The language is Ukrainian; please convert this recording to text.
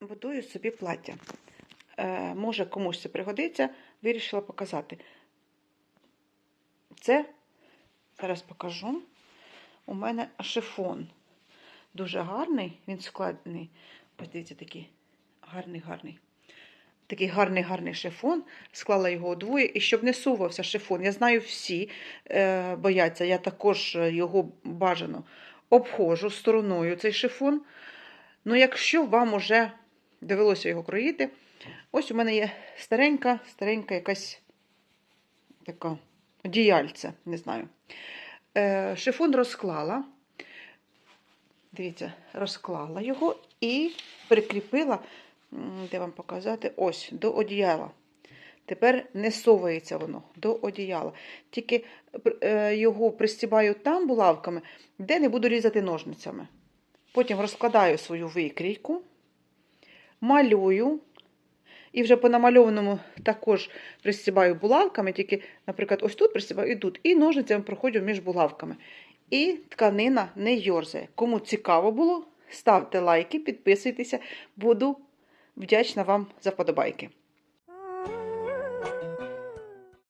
Будую собі плаття. Е, може, комусь це пригодиться, вирішила показати. Це, зараз покажу. У мене шифон. Дуже гарний, він складений. Ось дивіться, такий гарний, гарний. Такий гарний, гарний шифон. Склала його удвоє. І щоб не сувався шифон. Я знаю, всі е, бояться, я також його бажано обходжу стороною цей шифон. Ну, якщо вам уже довелося його кроїти, ось у мене є старенька, старенька якась така одіяльце, не знаю. Е, шифон розклала. Дивіться, розклала його і прикріпила, де вам показати, ось до одіяла. Тепер не совається воно до одіяла. Тільки е, його пристібаю там булавками, де не буду різати ножницями. Потім розкладаю свою викрійку, малюю. І вже по намальованому також пристібаю булавками, тільки, наприклад, ось тут пристібаю і тут, і ножницями проходжу між булавками. І тканина не йорзає. Кому цікаво було, ставте лайки, підписуйтеся. Буду вдячна вам за подобайки.